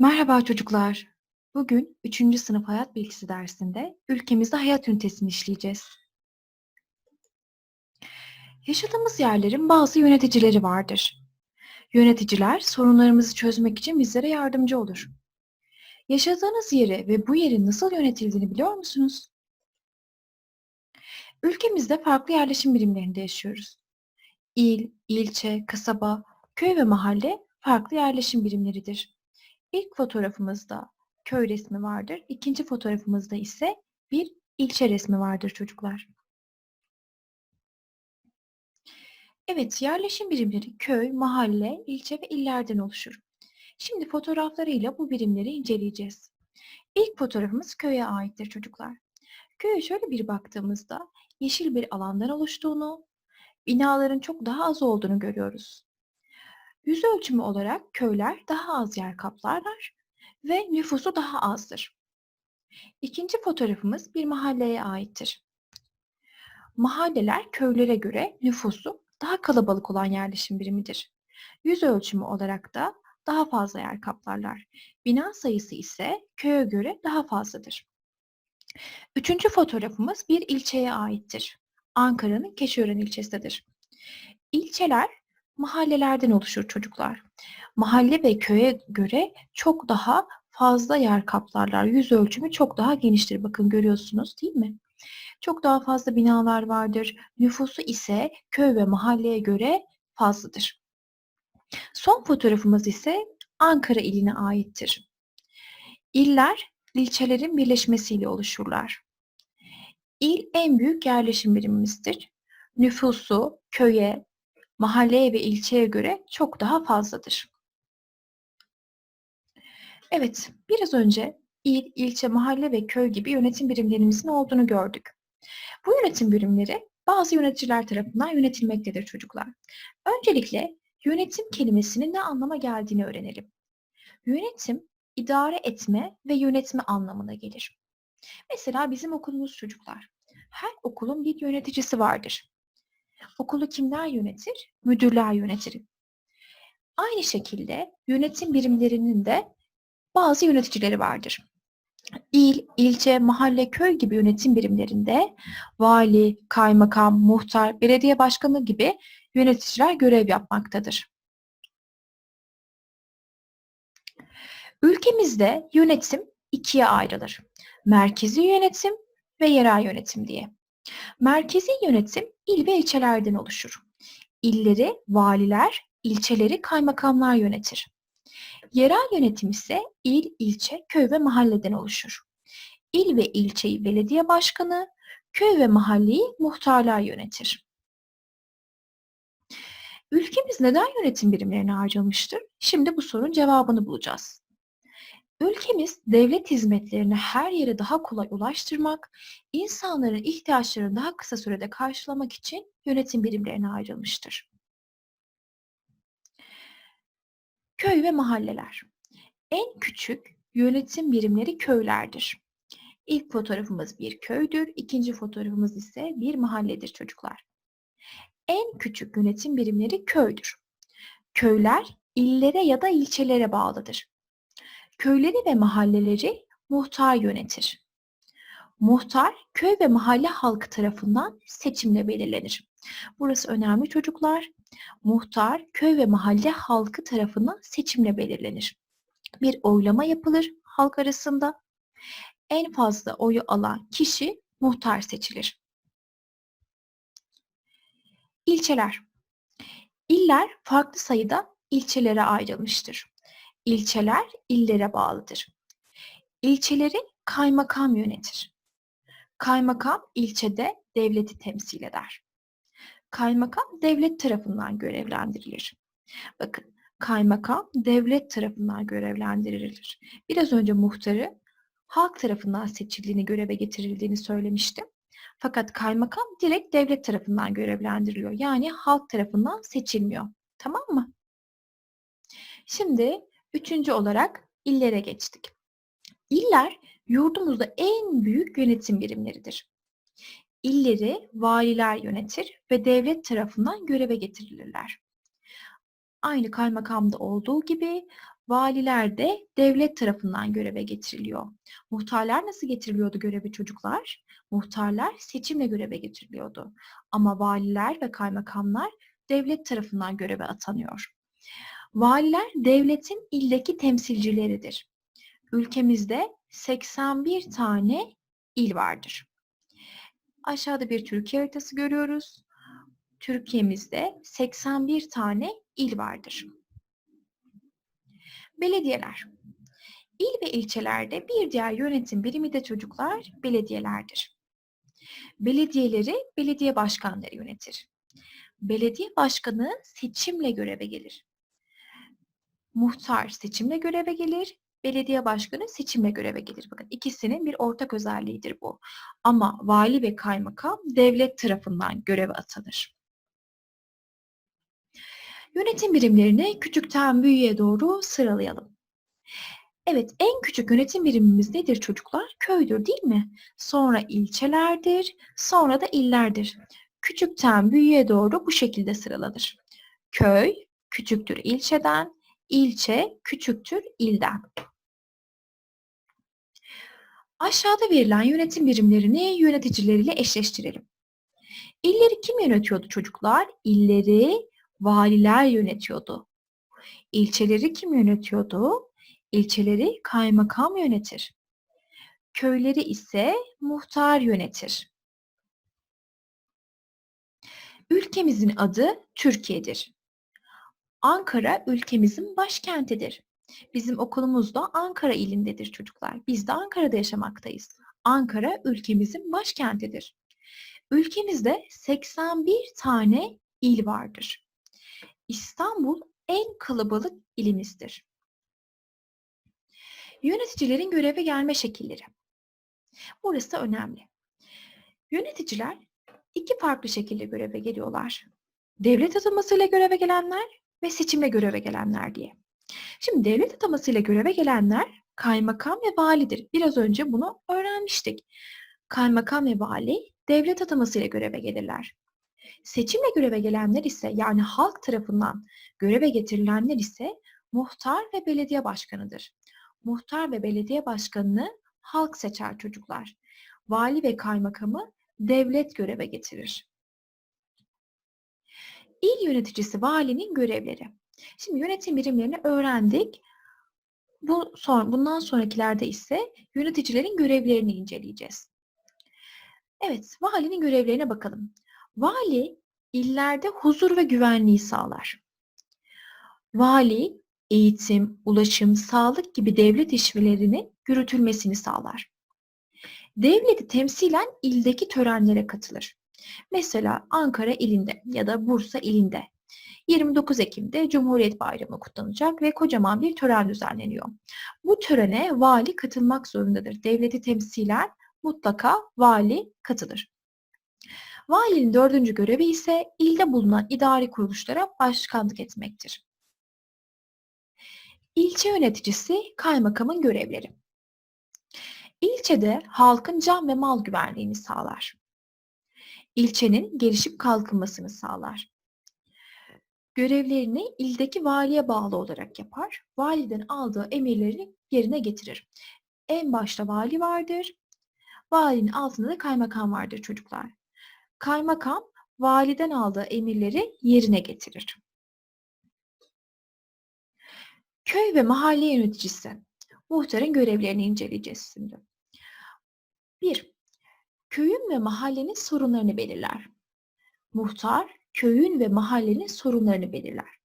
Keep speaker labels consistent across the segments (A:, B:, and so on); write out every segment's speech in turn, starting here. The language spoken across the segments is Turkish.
A: Merhaba çocuklar. Bugün 3. sınıf hayat bilgisi dersinde ülkemizde hayat ünitesini işleyeceğiz. Yaşadığımız yerlerin bazı yöneticileri vardır. Yöneticiler sorunlarımızı çözmek için bizlere yardımcı olur. Yaşadığınız yeri ve bu yerin nasıl yönetildiğini biliyor musunuz? Ülkemizde farklı yerleşim birimlerinde yaşıyoruz. İl, ilçe, kasaba, köy ve mahalle farklı yerleşim birimleridir. İlk fotoğrafımızda köy resmi vardır. İkinci fotoğrafımızda ise bir ilçe resmi vardır çocuklar. Evet, yerleşim birimleri köy, mahalle, ilçe ve illerden oluşur. Şimdi fotoğraflarıyla bu birimleri inceleyeceğiz. İlk fotoğrafımız köye aittir çocuklar. Köye şöyle bir baktığımızda yeşil bir alandan oluştuğunu, binaların çok daha az olduğunu görüyoruz. Yüz ölçümü olarak köyler daha az yer kaplarlar ve nüfusu daha azdır. İkinci fotoğrafımız bir mahalleye aittir. Mahalleler köylere göre nüfusu daha kalabalık olan yerleşim birimidir. Yüz ölçümü olarak da daha fazla yer kaplarlar. Bina sayısı ise köye göre daha fazladır. Üçüncü fotoğrafımız bir ilçeye aittir. Ankara'nın Keçiören ilçesidir. İlçeler mahallelerden oluşur çocuklar. Mahalle ve köye göre çok daha fazla yer kaplarlar. Yüz ölçümü çok daha geniştir. Bakın görüyorsunuz değil mi? Çok daha fazla binalar vardır. Nüfusu ise köy ve mahalleye göre fazladır. Son fotoğrafımız ise Ankara iline aittir. İller ilçelerin birleşmesiyle oluşurlar. İl en büyük yerleşim birimimizdir. Nüfusu köye, mahalleye ve ilçeye göre çok daha fazladır. Evet, biraz önce il, ilçe, mahalle ve köy gibi yönetim birimlerimizin olduğunu gördük. Bu yönetim birimleri bazı yöneticiler tarafından yönetilmektedir çocuklar. Öncelikle yönetim kelimesinin ne anlama geldiğini öğrenelim. Yönetim, idare etme ve yönetme anlamına gelir. Mesela bizim okulumuz çocuklar. Her okulun bir yöneticisi vardır. Okulu kimler yönetir? Müdürler yönetir. Aynı şekilde yönetim birimlerinin de bazı yöneticileri vardır. İl, ilçe, mahalle, köy gibi yönetim birimlerinde vali, kaymakam, muhtar, belediye başkanı gibi yöneticiler görev yapmaktadır. Ülkemizde yönetim ikiye ayrılır. Merkezi yönetim ve yerel yönetim diye. Merkezi yönetim il ve ilçelerden oluşur. İlleri valiler, ilçeleri kaymakamlar yönetir. Yerel yönetim ise il, ilçe, köy ve mahalleden oluşur. İl ve ilçeyi belediye başkanı, köy ve mahalleyi muhtarlar yönetir. Ülkemiz neden yönetim birimlerine harcamıştır? Şimdi bu sorunun cevabını bulacağız. Ülkemiz devlet hizmetlerini her yere daha kolay ulaştırmak, insanların ihtiyaçlarını daha kısa sürede karşılamak için yönetim birimlerine ayrılmıştır. Köy ve mahalleler. En küçük yönetim birimleri köylerdir. İlk fotoğrafımız bir köydür, ikinci fotoğrafımız ise bir mahalledir çocuklar. En küçük yönetim birimleri köydür. Köyler illere ya da ilçelere bağlıdır. Köyleri ve mahalleleri muhtar yönetir. Muhtar köy ve mahalle halkı tarafından seçimle belirlenir. Burası önemli çocuklar. Muhtar köy ve mahalle halkı tarafından seçimle belirlenir. Bir oylama yapılır halk arasında. En fazla oyu alan kişi muhtar seçilir. İlçeler. İller farklı sayıda ilçelere ayrılmıştır. İlçeler illere bağlıdır. İlçeleri kaymakam yönetir. Kaymakam ilçede devleti temsil eder. Kaymakam devlet tarafından görevlendirilir. Bakın kaymakam devlet tarafından görevlendirilir. Biraz önce muhtarı halk tarafından seçildiğini, göreve getirildiğini söylemiştim. Fakat kaymakam direkt devlet tarafından görevlendiriliyor. Yani halk tarafından seçilmiyor. Tamam mı? Şimdi üçüncü olarak illere geçtik. İller yurdumuzda en büyük yönetim birimleridir. İlleri valiler yönetir ve devlet tarafından göreve getirilirler. Aynı kaymakamda olduğu gibi Valiler de devlet tarafından göreve getiriliyor. Muhtarlar nasıl getiriliyordu göreve çocuklar? Muhtarlar seçimle göreve getiriliyordu. Ama valiler ve kaymakamlar devlet tarafından göreve atanıyor. Valiler devletin ildeki temsilcileridir. Ülkemizde 81 tane il vardır. Aşağıda bir Türkiye haritası görüyoruz. Türkiye'mizde 81 tane il vardır. Belediyeler. İl ve ilçelerde bir diğer yönetim birimi de çocuklar belediyelerdir. Belediyeleri belediye başkanları yönetir. Belediye başkanı seçimle göreve gelir. Muhtar seçimle göreve gelir, belediye başkanı seçimle göreve gelir. Bakın ikisinin bir ortak özelliğidir bu. Ama vali ve kaymakam devlet tarafından göreve atanır. Yönetim birimlerini küçükten büyüğe doğru sıralayalım. Evet, en küçük yönetim birimimiz nedir çocuklar? Köydür değil mi? Sonra ilçelerdir, sonra da illerdir. Küçükten büyüğe doğru bu şekilde sıralanır. Köy küçüktür ilçeden, ilçe küçüktür ilden. Aşağıda verilen yönetim birimlerini yöneticileriyle eşleştirelim. İlleri kim yönetiyordu çocuklar? İlleri valiler yönetiyordu. İlçeleri kim yönetiyordu? İlçeleri kaymakam yönetir. Köyleri ise muhtar yönetir. Ülkemizin adı Türkiye'dir. Ankara ülkemizin başkentidir. Bizim okulumuz da Ankara ilindedir çocuklar. Biz de Ankara'da yaşamaktayız. Ankara ülkemizin başkentidir. Ülkemizde 81 tane il vardır. İstanbul en kalabalık ilimizdir. Yöneticilerin göreve gelme şekilleri. Burası önemli. Yöneticiler iki farklı şekilde göreve geliyorlar. Devlet atamasıyla göreve gelenler ve seçimle göreve gelenler diye. Şimdi devlet atamasıyla göreve gelenler kaymakam ve validir. Biraz önce bunu öğrenmiştik. Kaymakam ve vali devlet atamasıyla göreve gelirler. Seçimle göreve gelenler ise yani halk tarafından göreve getirilenler ise muhtar ve belediye başkanıdır. Muhtar ve belediye başkanını halk seçer çocuklar. Vali ve kaymakamı devlet göreve getirir. İl yöneticisi valinin görevleri. Şimdi yönetim birimlerini öğrendik. Bu son, bundan sonrakilerde ise yöneticilerin görevlerini inceleyeceğiz. Evet, valinin görevlerine bakalım. Vali illerde huzur ve güvenliği sağlar. Vali eğitim, ulaşım, sağlık gibi devlet işlerinin yürütülmesini sağlar. Devleti temsilen ildeki törenlere katılır. Mesela Ankara ilinde ya da Bursa ilinde 29 Ekim'de Cumhuriyet Bayramı kutlanacak ve kocaman bir tören düzenleniyor. Bu törene vali katılmak zorundadır. Devleti temsilen mutlaka vali katılır. Valinin dördüncü görevi ise ilde bulunan idari kuruluşlara başkanlık etmektir. İlçe yöneticisi kaymakamın görevleri. İlçede halkın can ve mal güvenliğini sağlar. İlçenin gelişip kalkınmasını sağlar. Görevlerini ildeki valiye bağlı olarak yapar. Validen aldığı emirleri yerine getirir. En başta vali vardır. Valinin altında da kaymakam vardır çocuklar. Kaymakam validen aldığı emirleri yerine getirir. Köy ve mahalle yöneticisi. Muhtarın görevlerini inceleyeceğiz şimdi. 1. Köyün ve mahallenin sorunlarını belirler. Muhtar, köyün ve mahallenin sorunlarını belirler.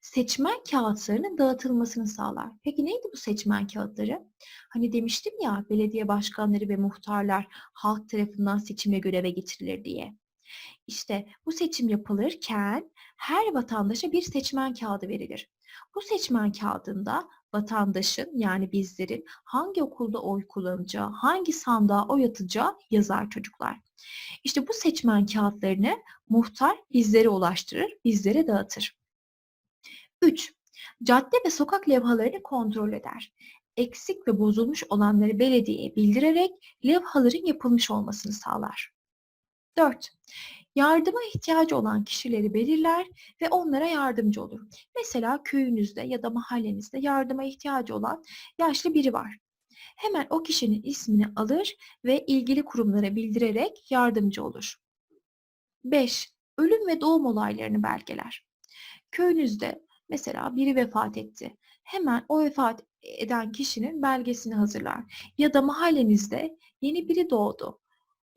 A: Seçmen kağıtlarının dağıtılmasını sağlar. Peki neydi bu seçmen kağıtları? Hani demiştim ya belediye başkanları ve muhtarlar halk tarafından seçime göreve getirilir diye. İşte bu seçim yapılırken her vatandaşa bir seçmen kağıdı verilir. Bu seçmen kağıdında vatandaşın yani bizlerin hangi okulda oy kullanacağı, hangi sandığa oy atacağı yazar çocuklar. İşte bu seçmen kağıtlarını muhtar bizlere ulaştırır, bizlere dağıtır. 3. Cadde ve sokak levhalarını kontrol eder. Eksik ve bozulmuş olanları belediyeye bildirerek levhaların yapılmış olmasını sağlar. 4. Yardıma ihtiyacı olan kişileri belirler ve onlara yardımcı olur. Mesela köyünüzde ya da mahallenizde yardıma ihtiyacı olan yaşlı biri var. Hemen o kişinin ismini alır ve ilgili kurumlara bildirerek yardımcı olur. 5. Ölüm ve doğum olaylarını belgeler. Köyünüzde mesela biri vefat etti. Hemen o vefat eden kişinin belgesini hazırlar. Ya da mahallenizde yeni biri doğdu.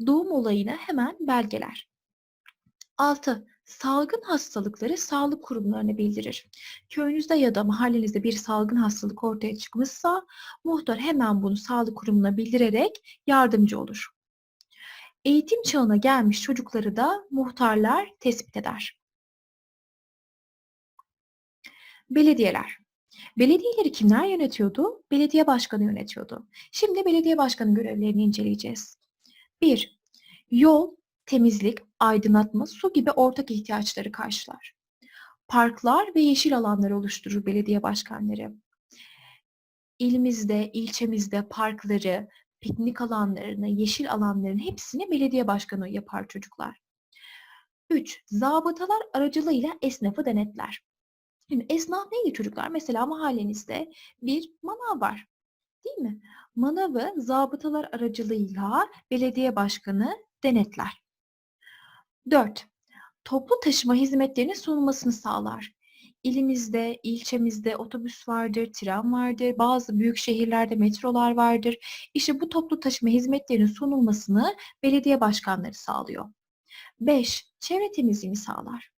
A: Doğum olayını hemen belgeler. 6. Salgın hastalıkları sağlık kurumlarına bildirir. Köyünüzde ya da mahallenizde bir salgın hastalık ortaya çıkmışsa muhtar hemen bunu sağlık kurumuna bildirerek yardımcı olur. Eğitim çağına gelmiş çocukları da muhtarlar tespit eder. Belediyeler. Belediyeleri kimler yönetiyordu? Belediye başkanı yönetiyordu. Şimdi belediye başkanı görevlerini inceleyeceğiz. 1. Yol, temizlik, aydınlatma, su gibi ortak ihtiyaçları karşılar. Parklar ve yeşil alanları oluşturur belediye başkanları. İlimizde, ilçemizde parkları, piknik alanlarını, yeşil alanların hepsini belediye başkanı yapar çocuklar. 3. Zabıtalar aracılığıyla esnafı denetler. Şimdi esnaf neydi çocuklar? Mesela mahallenizde bir manav var. Değil mi? Manavı zabıtalar aracılığıyla belediye başkanı denetler. 4. Toplu taşıma hizmetlerinin sunulmasını sağlar. İlimizde, ilçemizde otobüs vardır, tren vardır, bazı büyük şehirlerde metrolar vardır. İşte bu toplu taşıma hizmetlerinin sunulmasını belediye başkanları sağlıyor. 5. Çevre temizliğini sağlar.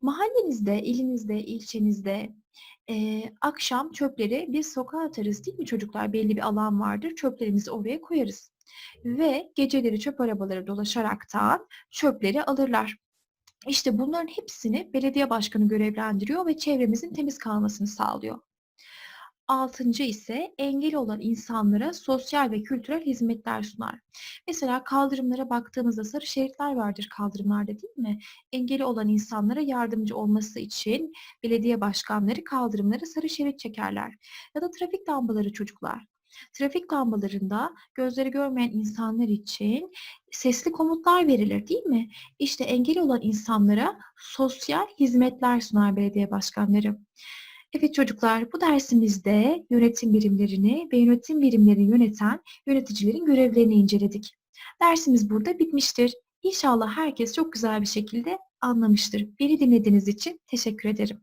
A: Mahallenizde, ilinizde, ilçenizde e, akşam çöpleri biz sokağa atarız değil mi çocuklar? Belli bir alan vardır. Çöplerimizi oraya koyarız. Ve geceleri çöp arabaları dolaşaraktan çöpleri alırlar. İşte bunların hepsini belediye başkanı görevlendiriyor ve çevremizin temiz kalmasını sağlıyor. Altıncı ise engeli olan insanlara sosyal ve kültürel hizmetler sunar. Mesela kaldırımlara baktığımızda sarı şeritler vardır kaldırımlarda değil mi? Engeli olan insanlara yardımcı olması için belediye başkanları kaldırımlara sarı şerit çekerler. Ya da trafik lambaları çocuklar. Trafik lambalarında gözleri görmeyen insanlar için sesli komutlar verilir değil mi? İşte engeli olan insanlara sosyal hizmetler sunar belediye başkanları. Evet çocuklar bu dersimizde yönetim birimlerini ve yönetim birimlerini yöneten yöneticilerin görevlerini inceledik. Dersimiz burada bitmiştir. İnşallah herkes çok güzel bir şekilde anlamıştır. Beni dinlediğiniz için teşekkür ederim.